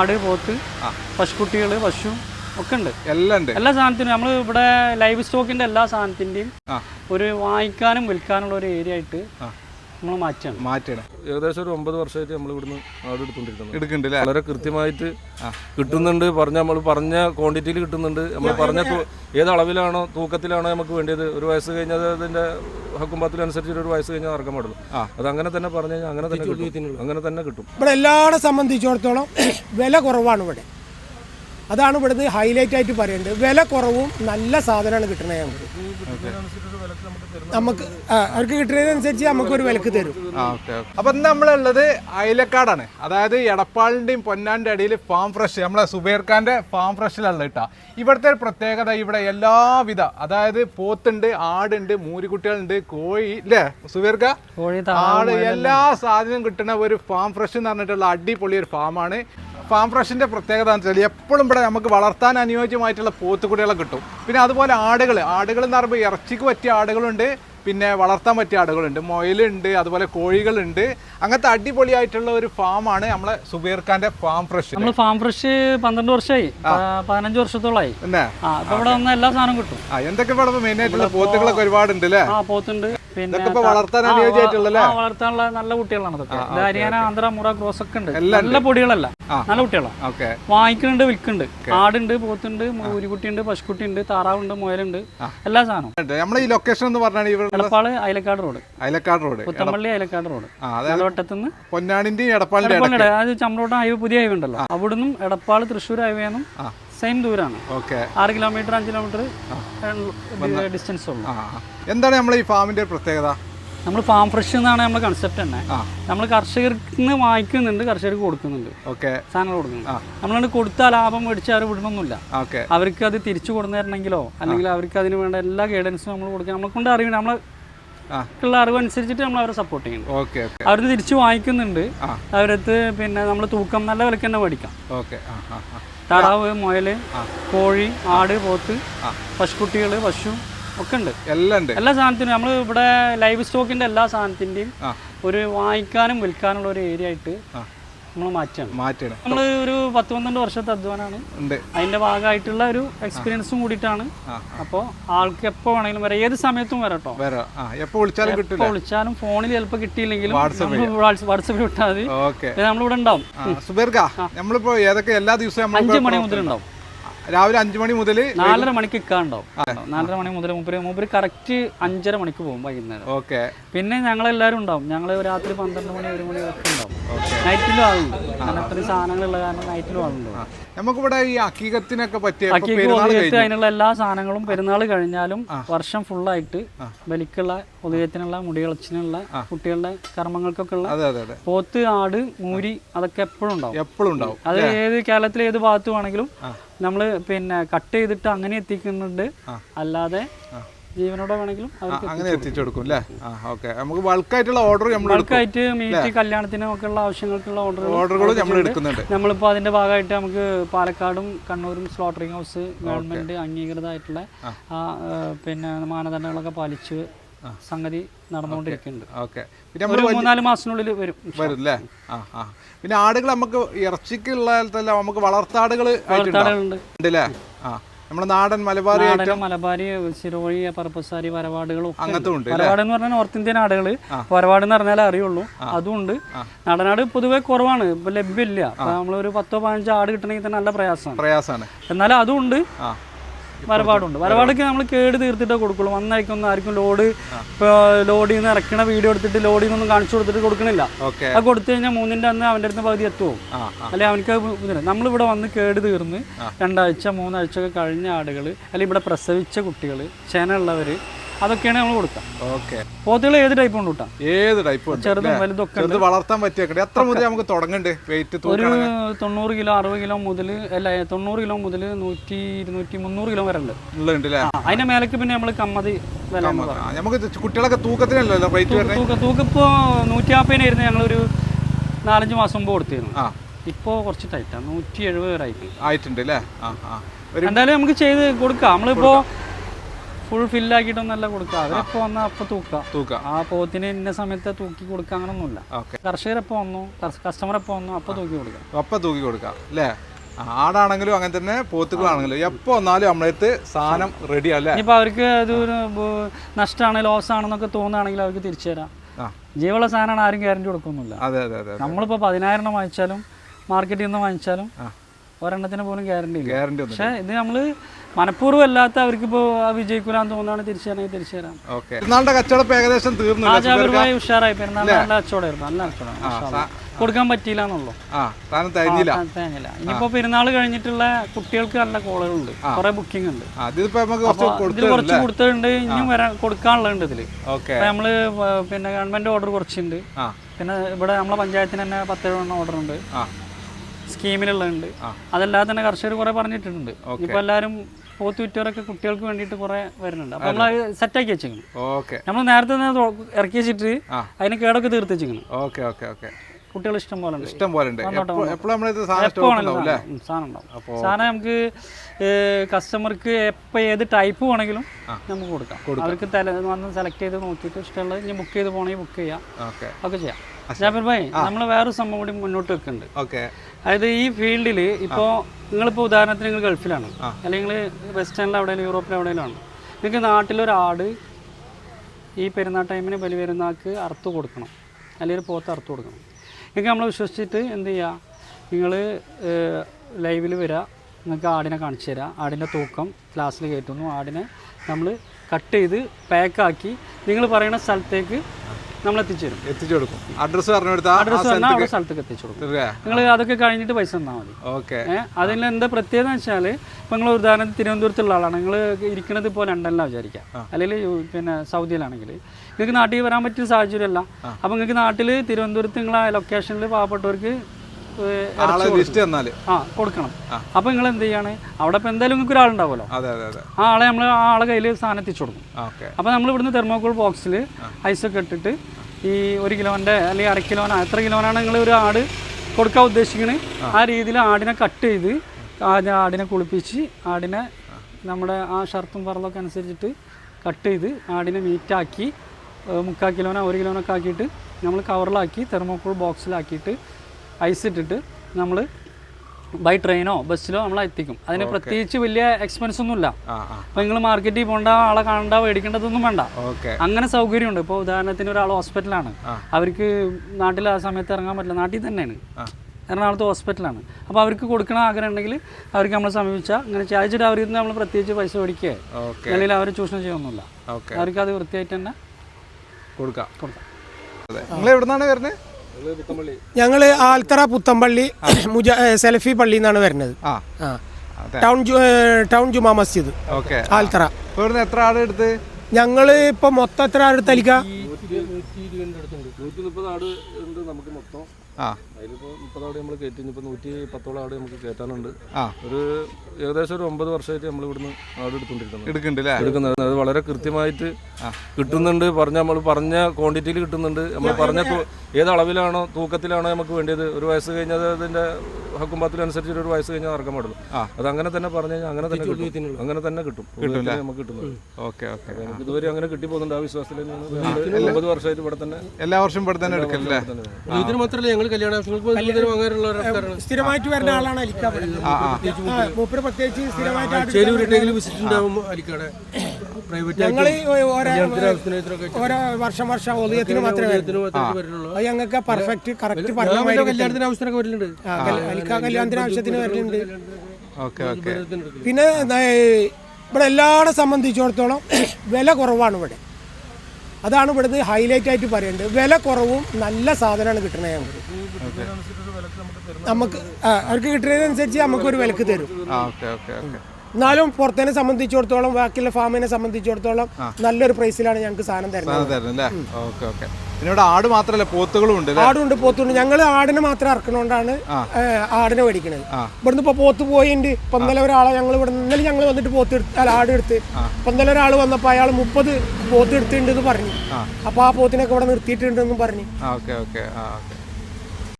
ആട് പോത്ത് പശുക്കുട്ടികൾ പശു ഒക്കെ ഉണ്ട്. എല്ലാം ഉണ്ട്. എല്ലാ സാധനത്തിനും നമ്മൾ ഇവിടെ ലൈവ് സ്റ്റോക്കിന്റെ എല്ലാ സാധനത്തിന്റെയും ഒരു വാങ്ങിക്കാനും വിൽക്കാനുള്ള ഒരു ഏരിയ ആയിട്ട്. നമ്മൾ മാറ്റാണ്. മാറ്റണം. ഏകദേശം ഒരു ഒമ്പത് വർഷമായിട്ട് നമ്മൾ ഇവിടുന്ന് ആട് എടുത്തുകൊണ്ടിരിക്കുന്നത് എടുക്കുന്നുണ്ട് വളരെ കൃത്യമായിട്ട് കിട്ടുന്നുണ്ട്. പറഞ്ഞ നമ്മൾ പറഞ്ഞ ക്വാണ്ടിറ്റിയിൽ കിട്ടുന്നുണ്ട്. നമ്മൾ പറഞ്ഞ ഏത് അളവിലാണോ തൂക്കത്തിലാണോ നമുക്ക് വേണ്ടിയത്. ഒരു വയസ്സ് കഴിഞ്ഞാൽ അതിന്റെ ഹക്കുമ്പത്തിനനുസരിച്ച് ഒരു വയസ്സ് കഴിഞ്ഞാൽ ഇറക്കാൻ പാടുള്ളൂ. അത് അങ്ങനെ തന്നെ പറഞ്ഞു കഴിഞ്ഞാൽ അങ്ങനെ തന്നെ കിട്ടും. അങ്ങനെ തന്നെ കിട്ടും. ഇവിടെ എല്ലാവരെ സംബന്ധിച്ചിടത്തോളം വില കുറവാണ് ഇവിടെ. അതാണ് ഇവിടുന്ന് ഹൈലൈറ്റ് ആയിട്ട് പറയുന്നത് വില കുറവും നല്ല സാധനമാണ് കിട്ടണത് ഞങ്ങൾക്ക്. നമുക്ക് അവർക്ക് നമുക്ക് ഒരു വിലക്ക് തരും. അപ്പൊ ഇന്ന് നമ്മളുള്ളത് അയലക്കാടാണ്. അതായത് എടപ്പാളിന്റെയും പൊന്നാന്റെ അടിയിൽ ഫാം ഫ്രഷ് നമ്മളെ സുബൈർ ഖാന്റെ ഫാം ഫ്രഷിലുള്ള കേട്ടാ ഇവിടുത്തെ ഒരു പ്രത്യേകത ഇവിടെ എല്ലാവിധ അതായത് പോത്തുണ്ട് ആടുണ്ട് മൂരിക്കുട്ടികളുണ്ട് കോഴി ഇല്ലേ സുബൈർ ആട് എല്ലാ സാധനവും കിട്ടുന്ന ഒരു ഫാം ഫ്രഷ് എന്ന് പറഞ്ഞിട്ടുള്ള അടിപൊളി ഒരു ഫാമാണ് ഫാം ഫ്രഷിന്റെ പ്രത്യേകത എന്ന് വെച്ചാൽ എപ്പോഴും ഇവിടെ നമുക്ക് വളർത്താൻ അനുയോജ്യമായിട്ടുള്ള പോത്തുകുട്ടികളെ കിട്ടും. പിന്നെ അതുപോലെ ആടുകൾ ആടുകൾ എന്ന് പറയുമ്പോൾ ഇറച്ചിക്ക് പറ്റിയ ആടുകളുണ്ട് പിന്നെ വളർത്താൻ പറ്റിയ ആടുകളുണ്ട്. മൊയിലുണ്ട് അതുപോലെ കോഴികളുണ്ട്. അങ്ങനത്തെ അടിപൊളിയായിട്ടുള്ള ഒരു ഫാമാണ് നമ്മളെ സുബീർ ഖാന്റെ ഫാം ഫ്രഷ്. നമ്മൾ ഫാം ഫ്രഷ് പന്ത്രണ്ട് വർഷമായി. പതിനഞ്ച് വർഷത്തോളായി. ഇവിടെ വന്ന എല്ലാ സാധനവും കിട്ടും. എന്തൊക്കെ ഇവിടെ മെയിൻ ആയിട്ടുള്ള പോത്തുകളൊക്കെ ഒരുപാടുണ്ട് അല്ലേ പോത്തുണ്ട്. പിന്നെ വളർത്താൻ അനുയോജ്യമായിട്ടുള്ള വളർത്താനുള്ള നല്ല കുട്ടികളാണ് ഇതൊക്കെ. ഇത് ഹരിയാന ആന്ധ്ര മുറ ക്രോസ് ഒക്കെ ഉണ്ട്. നല്ല പൊടികളല്ല. നല്ല കുട്ടികളാണ് ഓക്കെ. വാങ്ങിക്കുന്നുണ്ട് വിൽക്കുന്നുണ്ട്. ആടുണ്ട് പോത്തുണ്ട് ഉരുകുട്ടിയുണ്ട് പശുക്കുട്ടി ഉണ്ട് താറാവുണ്ട് മുയലുണ്ട്. എല്ലാ സാധനവും. നമ്മളെ ഈ ലൊക്കേഷൻ എന്ന് പറഞ്ഞാൽ Edappal Ayalakkad road. Ayalakkad road. Puthampally Ayalakkad road. നിലവട്ടത്തുനിന്ന് പൊന്നാടിന്റെയും എടപ്പാളിന്റെ അത് ചമ്രോട്ടം ഹൈവേ പുതിയ ഹൈവേ ഉണ്ടല്ലോ. അവിടുന്ന് എടപ്പാൾ തൃശ്ശൂർ ഹൈവേ നിന്നും സെയിം ദൂരാണ്. ഓക്കെ ആറ് കിലോമീറ്റർ അഞ്ച് കിലോമീറ്റർ ഡിസ്റ്റൻസ് ഉള്ളു. എന്താണ് നമ്മൾ ഈ ഫാമിന്റെ പ്രത്യേകത? നമ്മൾ ഫാം ഫ്രഷ് എന്നാണ് നമ്മുടെ കൺസെപ്റ്റ് തന്നെ. നമ്മൾ കർഷകർക്ക് വാങ്ങിക്കുന്നുണ്ട് കർഷകർക്ക് കൊടുക്കുന്നുണ്ട്. ഓക്കെ സാധനങ്ങൾ കൊടുക്കുന്നുണ്ട്. നമ്മളത് കൊടുത്താൽ ലാഭം മേടിച്ച് അവർ ഓക്കെ അവർക്ക് അത് തിരിച്ചു കൊടുന്നു തരണമെങ്കിലോ അല്ലെങ്കിൽ അവർക്ക് അതിന് വേണ്ട എല്ലാ ഗൈഡൻസും നമ്മൾ കൊടുക്കുക നമ്മളെ കൊണ്ട് അറിയണം നമ്മളെ. ഉള്ള അറിവ് അനുസരിച്ചിട്ട് നമ്മൾ അവരെ സപ്പോർട്ട് ചെയ്യുന്നു ഓക്കെ അവർ തിരിച്ചു വാങ്ങിക്കുന്നുണ്ട്. അവരത് പിന്നെ നമ്മൾ തൂക്കം നല്ല വിലക്ക് തന്നെ മേടിക്കാം. ഓക്കെ താറാവ് മുയൽ കോഴി ആട് പോത്ത് പശുക്കുട്ടികൾ പശു ഒക്കെ ഉണ്ട്. എല്ലാം ഉണ്ട്. എല്ലാ സാധനത്തിനും നമ്മൾ ഇവിടെ ലൈവ് സ്റ്റോക്കിന്റെ എല്ലാ സാധനത്തിന്റെയും ഒരു വാങ്ങിക്കാനും വിൽക്കാനുള്ള ഒരു ഏരിയ ആയിട്ട്. നമ്മൾ മാറ്റാണ്. മാറ്റണം. നമ്മൾ ഒരു പത്ത് പന്ത്രണ്ട് വർഷത്തെ അധ്വാനാണ്. അതിന്റെ ഭാഗമായിട്ടുള്ള ഒരു എക്സ്പീരിയൻസും കൂടിയിട്ടാണ്. അപ്പോ അപ്പോൾ ആൾക്ക് എപ്പോ വേണമെങ്കിലും വരാം. ഏത് സമയത്തും വരാട്ടോ കേട്ടോ വേറെ എപ്പോ വിളിച്ചാലും കിട്ടില്ല വിളിച്ചാലും ഫോണിൽ ചിലപ്പോൾ കിട്ടിയില്ലെങ്കിലും വാട്സപ്പിൽ വിട്ടാൽ മതി. നമ്മളിവിടെ ഉണ്ടാവും. അഞ്ചു നമ്മളിപ്പോ ഏതൊക്കെ എല്ലാ ദിവസവും അഞ്ച് മണി മുതൽ ഉണ്ടാവും. രാവിലെ അഞ്ചു മണി മുതൽ നാലര മണിക്ക് ഇക്കാണ്ടാവും നാലര മണി മുതൽ മൂപ്പര് മൂപ്പര് കറക്റ്റ് അഞ്ചര മണിക്ക് പോകും വൈകുന്നേരം. ഓക്കെ. പിന്നെ ഞങ്ങൾ എല്ലാവരും ഉണ്ടാവും. ഞങ്ങൾ രാത്രി പന്ത്രണ്ട് മണി ഒരു മണി ഒക്കെ ഉണ്ടാവും. നൈറ്റിലും ആളുണ്ട് കാരണം അത്രയും സാധനങ്ങളുള്ള കാരണം നൈറ്റിലും ആളുണ്ട് നമുക്കിവിടെ ഈ അക്കീകത്തിനൊക്കെ പറ്റിയ ഒതുകത്ത് അതിനുള്ള എല്ലാ സാധനങ്ങളും പെരുന്നാൾ കഴിഞ്ഞാലും വർഷം ഫുള്ളായിട്ട് ബലിക്കുള്ള ഉദയത്തിനുള്ള മുടികളച്ചിനുള്ള കുട്ടികളുടെ കർമ്മങ്ങൾക്കൊക്കെ ഉള്ള പോത്ത് ആട് മൂരി അതൊക്കെ എപ്പോഴും ഉണ്ടാവും. എപ്പോഴും ഉണ്ടാവും. അത് ഏത് കേരളത്തിലെ ഏത് ഭാഗത്ത് വേണമെങ്കിലും നമ്മൾ പിന്നെ കട്ട് ചെയ്തിട്ട് അങ്ങനെ എത്തിക്കുന്നുണ്ട്. അല്ലാതെ ജീവനോടെ വേണമെങ്കിലും അങ്ങനെ എത്തിച്ചു കൊടുക്കും. അല്ലേ? ഓക്കെ. നമുക്ക് ബൾക്കായിട്ടുള്ള ഓർഡർ നമ്മൾ ബൾക്കായിട്ട് മീറ്റ് കല്യാണത്തിനും ഒക്കെ ഉള്ള ആവശ്യങ്ങൾക്കുള്ള ഓർഡർ ഓർഡറുകളും നമ്മൾ എടുക്കുന്നുണ്ട്. നമ്മളിപ്പോൾ അതിന്റെ ഭാഗമായിട്ട് നമുക്ക് പാലക്കാടും കണ്ണൂരും സ്ലോട്ടറിംഗ് ഹൗസ് ഗവൺമെന്റ് അംഗീകൃതമായിട്ടുള്ള പിന്നെ മാനദണ്ഡങ്ങളൊക്കെ പാലിച്ച് സംഗതി നടന്നുകൊണ്ടിരിക്കുന്നുണ്ട്. ഓക്കെ. പിന്നെ ഒരു മൂന്നാൽ മാസത്തിനുള്ളിൽ വരും വരും അല്ലേ ആ ആ. പിന്നെ ആടുകൾ നമുക്ക് ഇറച്ചിക്കുള്ള നമുക്ക് വളർത്താടുകൾ ആ. നമ്മുടെ നാടൻ മലബാറി മലബാരി സിരോഴി പർപ്പസാരി വരവാടുകളും. അങ്ങനത്തെ ഉണ്ട് വരവാട് എന്ന് പറഞ്ഞാൽ നോർത്ത് ഇന്ത്യൻ ആടുകൾ. വരവാട് എന്ന് പറഞ്ഞാൽ അറിയുള്ളൂ. അതും ഉണ്ട്. നടനാട് പൊതുവെ കുറവാണ്. ഇപ്പൊ ലഭ്യമില്ല. നമ്മളൊരു പത്തോ പതിനഞ്ചോ ആട് കിട്ടണമെങ്കിൽ തന്നെ നല്ല പ്രയാസമാണ്. പ്രയാസമാണ്. എന്നാലും അതും ഉണ്ട്. ആ. വരപാടുണ്ട് വരപാടൊക്കെ നമ്മൾ കേട് തീർത്തിട്ടേ കൊടുക്കുള്ളൂ. വന്നയക്കൊന്നും ആർക്കും ലോഡ് ഇപ്പോൾ ലോഡിൽ നിന്ന് ഇറക്കണ വീഡിയോ എടുത്തിട്ട് ലോഡിൽ നിന്നൊന്നും കാണിച്ചു കൊടുത്തിട്ട് കൊടുക്കണില്ല. ഓക്കെ. അത് കൊടുത്തു കഴിഞ്ഞാൽ മൂന്നിന്റെ അന്ന് അവന്റെ അടുത്ത് പകുതി എത്തുമോ അല്ലെ അവനക്ക് നമ്മളിവിടെ വന്ന് കേട് തീർന്ന് രണ്ടാഴ്ച മൂന്നാഴ്ച ഒക്കെ കഴിഞ്ഞ ആടുകൾ അല്ലെങ്കിൽ ഇവിടെ പ്രസവിച്ച കുട്ടികൾ ചെനുള്ളവർ അതൊക്കെയാണ് നമ്മൾ കൊടുക്കുക. ഓക്കെ. പോത്തുകൾ ഏത് ടൈപ്പ് ഉണ്ട് കൂട്ടാം? ഏത് ടൈപ്പ് ചെറുതും വലുതൊക്കെ ചെറുത് വളർത്താൻ പറ്റിയൊക്കെ എത്ര മുതൽ നമുക്ക് തുടങ്ങണ്ട്? വെയിറ്റ് ഒരു തൊണ്ണൂറ് കിലോ അറുപത് കിലോ മുതൽ അല്ല തൊണ്ണൂറ് കിലോ മുതൽ നൂറ്റി ഇരുന്നൂറ്റി മുന്നൂറ് കിലോ വരെ ഉണ്ട്. അതിന്റെ മേലേക്ക് പിന്നെ നമ്മൾ കമ്മതി വില നമുക്ക് കുട്ടികളൊക്കെ തൂക്കത്തിനല്ലോ റേറ്റ് തൂക്കിപ്പോ നൂറ്റി നാൽപ്പതിനായിരുന്നു ഞങ്ങളൊരു നാലഞ്ച് മാസം മുമ്പ് കൊടുത്തിരുന്നു. ആ. ഇപ്പോൾ കുറച്ച് ടൈറ്റാണ് നൂറ്റി എഴുപത് വരെ ആയിട്ട് ആയിട്ടുണ്ട് അല്ലേ? എന്തായാലും നമുക്ക് ചെയ്ത് കൊടുക്കാം. നമ്മളിപ്പോ ഫുൾ ഫില്ലാക്കിയിട്ടൊന്നല്ല കൊടുക്കുക. അവരെപ്പോൾ വന്നാൽ അപ്പോൾ തൂക്കുക. തൂക്ക ആ പോത്തിന് ഇന്ന സമയത്ത് തൂക്കി കൊടുക്കുക അങ്ങനൊന്നുമില്ല. കർഷകരെപ്പോൾ വന്നു? കസ്റ്റമർ എപ്പോ വന്നു? അപ്പോൾ തൂക്കി കൊടുക്കാം അപ്പൊ തൂക്കി കൊടുക്കാം അല്ലേ? ആടാണെങ്കിലും അങ്ങനെ തന്നെ പോത്തുകളാണെങ്കിലും എപ്പോ വന്നാലും നമ്മളടുത്ത് സാധനം റെഡി അല്ലേ? ഇപ്പൊ അവർക്ക് അതൊരു നഷ്ടമാണ് ലോസ് ആണെന്നൊക്കെ തോന്നുകയാണെങ്കിൽ അവർക്ക് തിരിച്ചു തരാം. ആ. ജീവനുള്ള സാധനമാണ് ആരും ഗ്യാരണ്ടി കൊടുക്കുന്നില്ല. അതെ അതെ അതെ നമ്മളിപ്പോ പതിനായിരം എണ്ണം വാങ്ങിച്ചാലും മാർക്കറ്റിൽ നിന്ന് വാങ്ങിച്ചാലും ഒരെണ്ണത്തിന് പോലും ഗ്യാരണ്ടി ഇല്ല. ഗ്യാരണ്ടി ഒന്നും പക്ഷേ ഇത് നമ്മൾ മനഃപൂർവം അല്ലാത്ത അവർക്കിപ്പോൾ വിജയിക്കൂലാന്ന് തോന്നുകയാണ് തിരിച്ചു തരണമെങ്കിൽ തിരിച്ചു തരാം ഓക്കെ പെരുന്നാളിന്റെ കച്ചവടം ഏകദേശം തീർന്നു ആ ജാബിർഭായി ഉഷാറായി. പെരുന്നാൾ നല്ല കച്ചവടമായിരുന്നു നല്ല കച്ചവടം കൊടുക്കാൻ പറ്റിയില്ല എന്നുള്ളൂ. ഇനിയിപ്പോ തേങ്ങയില്ല പെരുന്നാൾ കഴിഞ്ഞിട്ടുള്ള കുട്ടികൾക്ക് നല്ല കോളുകളുണ്ട്. കുറെ ബുക്കിംഗ് ഉണ്ട്. ഇതിൽ കുറച്ച് കൊടുത്തിട്ടുണ്ട് ഇനിയും വരാൻ കൊടുക്കാനുള്ളത് ഇതിൽ. നമ്മൾ പിന്നെ ഗവൺമെന്റ് ഓർഡർ കുറച്ചുണ്ട് പിന്നെ ഇവിടെ നമ്മളെ പഞ്ചായത്തിന് തന്നെ പത്തേഴ് ഓർഡർ ഉണ്ട്. ആ. സ്കീമിലുള്ളുണ്ട് അതല്ലാതെ തന്നെ കർഷകർ കുറെ പറഞ്ഞിട്ടുണ്ട് ഇപ്പൊ എല്ലാവരും പോത്ത് വിറ്റവരൊക്കെ കുട്ടികൾക്ക് വേണ്ടിയിട്ട് കുറെ വരുന്നുണ്ട്. അപ്പൊ നമ്മൾ സെറ്റാക്കി വെച്ചിരിക്കണം ഓക്കെ. നമ്മൾ നേരത്തെ തന്നെ ഇറക്കി വെച്ചിട്ട്. അതിന് കേടൊക്കെ തീർത്ത് വെച്ചിരിക്കണം ഓക്കെ ഓക്കെ ഓക്കെ. കുട്ടികൾ ഇഷ്ടം പോലെ ഉണ്ട്. ഇഷ്ടം പോലെ ഉണ്ട്. സാധനം സാധനം- നമുക്ക് കസ്റ്റമർക്ക് എപ്പോൾ ഏത് ടൈപ്പ് വേണമെങ്കിലും നമുക്ക് കൊടുക്കാം. അവർക്ക് തല വന്ന് സെലക്ട് ചെയ്ത് നോക്കിയിട്ട് ഇഷ്ടമുള്ളത് ഇനി ബുക്ക് ചെയ്ത് പോകണമെങ്കിൽ ബുക്ക് ചെയ്യാം. ഓക്കെ. ഒക്കെ ചെയ്യാം. ജാബിർ ഭായ് നമ്മൾ വേറൊരു സംഭവം കൂടി മുന്നോട്ട് വെക്കുന്നുണ്ട്. ഓക്കെ. അതായത് ഈ ഫീൽഡിൽ ഇപ്പോൾ നിങ്ങളിപ്പോൾ ഉദാഹരണത്തിന് നിങ്ങൾ ഗൾഫിലാണ്. അല്ലെങ്കിൽ വെസ്റ്റേണിൽ എവിടെയെങ്കിലും യൂറോപ്പിൽ എവിടെയെങ്കിലും നിങ്ങൾക്ക് നാട്ടിലൊരാട് ഈ പെരുന്നാൾ ടൈമിന് ബലി പെരുന്നാൾക്ക് അറുത്ത് കൊടുക്കണം. അല്ലെങ്കിൽ ഒരു പോത്ത് അറുത്ത് കൊടുക്കണം. നിങ്ങൾക്ക് നമ്മൾ വിശ്വസിച്ചിട്ട് എന്ത് ചെയ്യുക നിങ്ങൾ ലൈവിൽ വരിക നിങ്ങൾക്ക് ആടിനെ കാണിച്ചു തരാം. ആടിന്റെ തൂക്കം ക്ലാസ്സിൽ കയറ്റുന്നു. ആടിനെ നമ്മൾ കട്ട് ചെയ്ത് പാക്കാക്കി നിങ്ങൾ പറയുന്ന സ്ഥലത്തേക്ക് നമ്മൾ എത്തിച്ചു തരും എത്തിച്ചു കൊടുക്കും അഡ്രസ് പറഞ്ഞു കൊടുത്താൽ അഡ്രസ്സ് പറഞ്ഞാൽ അവിടെ സ്ഥലത്തേക്ക് എത്തിച്ചു കൊടുക്കും. നിങ്ങൾ അതൊക്കെ കഴിഞ്ഞിട്ട് പൈസ തന്നാൽ മതി. ഓക്കെ. അതിൽ എന്താ പ്രത്യേകത വെച്ചാൽ ഇപ്പം നിങ്ങൾ ഉദാഹരണത്തിന് തിരുവനന്തപുരത്തുള്ള ആളാണ്. നിങ്ങൾ ഇരിക്കുന്നത് ഇപ്പോൾ ലണ്ടനിലാണ് വിചാരിക്കാം. അല്ലെങ്കിൽ പിന്നെ സൗദിയിലാണെങ്കിൽ നിങ്ങൾക്ക് നാട്ടിൽ വരാൻ പറ്റിയ സാഹചര്യമല്ല. അപ്പം നിങ്ങൾക്ക് നാട്ടിൽ തിരുവനന്തപുരത്ത് നിങ്ങളെ ലൊക്കേഷനിൽ പാവപ്പെട്ടവർക്ക് ആളെ ലിസ്റ്റ് തന്നാൽ. ആ കൊടുക്കണം. അപ്പൊ നിങ്ങൾ എന്ത് ചെയ്യാണ്? അവിടെ ഇപ്പൊ എന്തായാലും നിങ്ങൾക്ക് ഒരാളുണ്ടാവുമല്ലോ? ആ ആളെ നമ്മൾ ആ ആളെ കയ്യിൽ സാധനം എത്തിച്ചു കൊടുക്കും. അപ്പൊ അപ്പോൾ നമ്മൾ ഇവിടുന്ന് തെർമോക്കോൾ ബോക്സിൽ ഐസൊക്കെ ഇട്ടിട്ട് ഈ ഒരു കിലോന്റെ അല്ലെങ്കിൽ അര കിലോനോ എത്ര കിലോനാണ് നിങ്ങൾ ഒരു ആട് കൊടുക്കാൻ ഉദ്ദേശിക്കുന്നത് ആ. രീതിയിൽ ആടിനെ കട്ട് ചെയ്ത് ആടിനെ കുളിപ്പിച്ച് ആടിനെ നമ്മുടെ ആ ഷർട്ടും പറലൊക്കെ അനുസരിച്ചിട്ട് കട്ട് ചെയ്ത് ആടിനെ മീറ്റാക്കി മുക്കാൽ കിലോനോ ഒരു കിലോനൊക്കെ ആക്കിയിട്ട് നമ്മൾ കവറിലാക്കി തെർമോക്കോൾ ബോക്സിലാക്കിയിട്ട് ഐസ് ഇട്ടിട്ട് നമ്മൾ ബൈ ട്രെയിനോ ബസ്സിലോ നമ്മൾ എത്തിക്കും. അതിന് പ്രത്യേകിച്ച് വലിയ എക്സ്പെൻസ് ഒന്നും ഇല്ല അപ്പൊ നിങ്ങൾ മാർക്കറ്റിൽ പോകണ്ട ആളെ കാണണ്ട മേടിക്കേണ്ടതൊന്നും വേണ്ട. അങ്ങനെ സൗകര്യമുണ്ട്. ഇപ്പോൾ ഉദാഹരണത്തിന് ഒരാൾ ഹോസ്പിറ്റലാണ് അവർക്ക് നാട്ടിൽ ആ സമയത്ത് ഇറങ്ങാൻ പറ്റില്ല. നാട്ടിൽ തന്നെയാണ്. എറണാകുളത്ത് ഹോസ്പിറ്റലാണ് അപ്പോൾ അവർക്ക് കൊടുക്കണ ആഗ്രഹം ഉണ്ടെങ്കിൽ അവർക്ക് നമ്മൾ സമീപിച്ചാൽ അങ്ങനെ ചായച്ചിട്ട് അവരിൽ നിന്ന് നമ്മൾ പ്രത്യേകിച്ച് പൈസ മേടിക്കുക അല്ലെങ്കിൽ അവർ ചൂഷണം ചെയ്യൊന്നുമില്ല അവർക്ക് അത് വൃത്തിയായിട്ട് തന്നെ കൊടുക്കാം. കൊടുക്കാം. നിങ്ങൾ എവിടുന്നാണ് വരുന്നത് പുത്തമ്പള്ളി ഞങ്ങൾ ആൽത്തറ പുത്തമ്പള്ളി മുജ സെൽഫി പള്ളി എന്നാണ് വരുന്നത്. ആ. ടൗൺ ടൗൺ ജുമാ മസ്ജിദ്. ഓക്കെ. ആൽത്തറ. എത്ര ആട് ഞങ്ങൾ ഇപ്പൊ മൊത്തം എത്ര അടുത്തലിക്ക അതിലിപ്പോൾ മുപ്പത് ആട് നമ്മൾ കയറ്റി ഇപ്പോൾ നൂറ്റി പത്തോളം ആട് നമുക്ക് കയറ്റാനുണ്ട്. ആ. ഒരു ഏകദേശം ഒരു ഒമ്പത് വർഷമായിട്ട് നമ്മൾ ഇവിടുന്ന് ആട് എടുത്തുകൊണ്ടിരിക്കുന്നത്. എടുക്കുന്നുണ്ട് എടുക്കുന്നത്. അത് വളരെ കൃത്യമായിട്ട് കിട്ടുന്നുണ്ട്. പറഞ്ഞ നമ്മൾ പറഞ്ഞ ക്വാണ്ടിറ്റിയിൽ കിട്ടുന്നുണ്ട്. നമ്മൾ പറഞ്ഞ ഏത് അളവിലാണോ തൂക്കത്തിലാണോ നമുക്ക് വേണ്ടിയത്. ഒരു വയസ്സ് കഴിഞ്ഞാൽ അതിന്റെ ഹക്കുംപാത്തിനനുസരിച്ച് ഒരു വയസ്സ് കഴിഞ്ഞാൽ ഇറക്കാൻ പാടുള്ളൂ. അത് അങ്ങനെ തന്നെ പറഞ്ഞു കഴിഞ്ഞാൽ അങ്ങനെ തന്നെ കിട്ടും. അങ്ങനെ തന്നെ കിട്ടും. നമുക്ക് കിട്ടുന്നത്. Okay okay. ഇതുവരെ അങ്ങനെ കിട്ടി പോകുന്നുണ്ട് ആ. വിശ്വാസത്തിൽ ഒമ്പത് വർഷമായിട്ട് ഇവിടെ തന്നെ എല്ലാ വർഷവും ഇവിടെ തന്നെ എടുക്കല്ലേ? ഇതിന് മാത്രമല്ല ഞങ്ങൾ കല്യാണ ആവശ്യങ്ങൾക്ക് ആൾക്കാരാണ്. സ്ഥിരമായിട്ട് വരുന്ന ആളാണ്. മൂപ്പര് പ്രത്യേകിച്ച് സ്ഥിരമായിട്ട് അലിക്കാടെ ഞങ്ങൾ ഓരോ ഓരോ വർഷം വർഷം ഉദയത്തിന് മാത്രമേ അത് ഞങ്ങൾക്ക് പെർഫെക്റ്റ് കറക്റ്റ് കല്യാണത്തിന് ആവശ്യത്തിനൊക്കെ വരുന്നുണ്ട്. അലിക്കാ കല്യാണത്തിന് ആവശ്യത്തിന് ഓക്കെ പിന്നെ ഇവിടെ എല്ലാവരെ സംബന്ധിച്ചിടത്തോളം വില കുറവാണ് ഇവിടെ. അതാണ് ഇവിടുന്ന് ഹൈലൈറ്റ് ആയിട്ട് പറയേണ്ടത്. വില കുറവും നല്ല സാധനമാണ് കിട്ടണത് ഞങ്ങൾക്ക്. നമുക്ക് അവർക്ക് കിട്ടുന്നതിനനുസരിച്ച് നമുക്ക് ഒരു വിലക്ക് തരും. ആ ഓക്കെ ഓക്കെ ഓക്കെ എന്നാലും പുറത്തേനെ സംബന്ധിച്ചിടത്തോളം ബാക്കിയുള്ള ഫാമിനെ സംബന്ധിച്ചിടത്തോളം നല്ലൊരു പ്രൈസിലാണ് ഞങ്ങൾക്ക് സാധനം തരുന്നത്. ഇവിടെ ആട് മാത്രമല്ല പോത്തുകളും ഉണ്ട് ആടുണ്ട് പോത്തുണ്ട്. ഞങ്ങൾ ആടിനെ മാത്രം ഇറക്കണോണ്ടാണ് ആടിനെ മേടിക്കണത്. ഇവിടുന്ന് ഇപ്പൊ പോത്ത് പോയിണ്ട്. ഇപ്പൊ ഇന്നലെ ഒരാളെ ഞങ്ങൾ ഇവിടെ ഇന്നലെ ഞങ്ങൾ വന്നിട്ട് പോത്ത് എടുത്ത് ആട് എടുത്ത്. ഇപ്പൊ ഇന്നലെ ഒരാൾ വന്നപ്പോ അയാൾ മുപ്പത് പോത്ത് എടുത്തിട്ടുണ്ട് എന്ന് പറഞ്ഞു അപ്പൊ ആ പോത്തിനൊക്കെ ഇവിടെ നിർത്തിയിട്ടുണ്ടെന്നും പറഞ്ഞു. Okay okay.